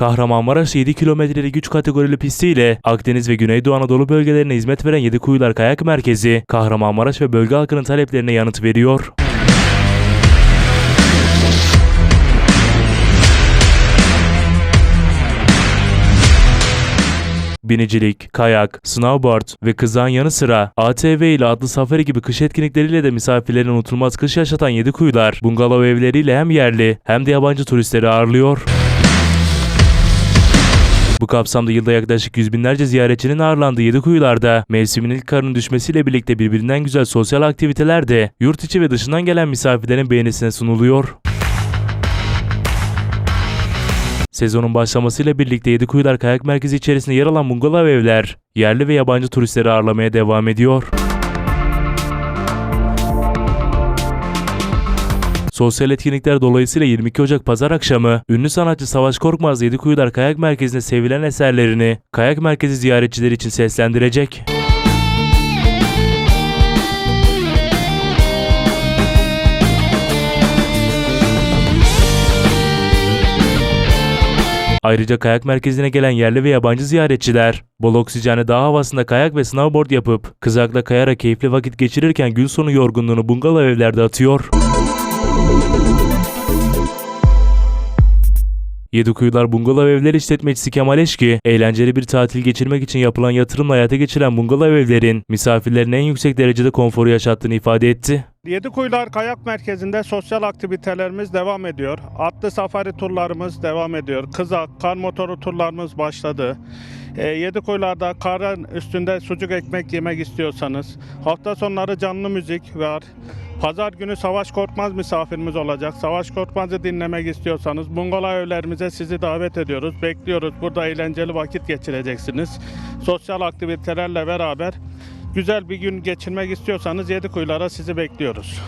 Kahramanmaraş 7 kilometrelik güç kategorili pistiyle Akdeniz ve Güneydoğu Anadolu bölgelerine hizmet veren Yedikuyular Kayak Merkezi, Kahramanmaraş ve bölge halkının taleplerine yanıt veriyor. Binicilik, kayak, snowboard ve kızağın yanı sıra ATV ile adlı safari gibi kış etkinlikleriyle de misafirlerin unutulmaz kış yaşatan Yedikuyular, bungalov evleriyle hem yerli hem de yabancı turistleri ağırlıyor. Bu kapsamda yılda yaklaşık yüz binlerce ziyaretçinin ağırlandığı Yedikuyular'da mevsimin ilk karının düşmesiyle birlikte birbirinden güzel sosyal aktiviteler de yurt içi ve dışından gelen misafirlerin beğenisine sunuluyor. Sezonun başlamasıyla birlikte Yedikuyular Kayak Merkezi içerisinde yer alan bungalov evler, yerli ve yabancı turistleri ağırlamaya devam ediyor. Sosyal etkinlikler dolayısıyla 22 Ocak pazar akşamı ünlü sanatçı Savaş Korkmaz Yedikuyular Kayak Merkezi'nde sevilen eserlerini kayak merkezi ziyaretçileri için seslendirecek. Ayrıca kayak merkezine gelen yerli ve yabancı ziyaretçiler, bol oksijenli dağ havasında kayak ve snowboard yapıp kızakla kayarak keyifli vakit geçirirken gün sonu yorgunluğunu bungalov evlerde atıyor. Yedikuyular Bungalov Evleri işletmecisi Kemal Eşki, eğlenceli bir tatil geçirmek için yapılan yatırımla hayata geçiren bungalov evlerin misafirlerine en yüksek derecede konforu yaşattığını ifade etti. Yedikuyular Kayak Merkezi'nde sosyal aktivitelerimiz devam ediyor. Atlı safari turlarımız devam ediyor. Kızak, kar motoru turlarımız başladı. E, Yedikuyular'da karın üstünde sucuk ekmek yemek istiyorsanız, hafta sonları canlı müzik var. Pazar günü Savaş Korkmaz misafirimiz olacak. Savaş Korkmaz'ı dinlemek istiyorsanız bungalov evlerimize sizi davet ediyoruz. Bekliyoruz. Burada eğlenceli vakit geçireceksiniz. Sosyal aktivitelerle beraber güzel bir gün geçirmek istiyorsanız Yedikuyular'a sizi bekliyoruz.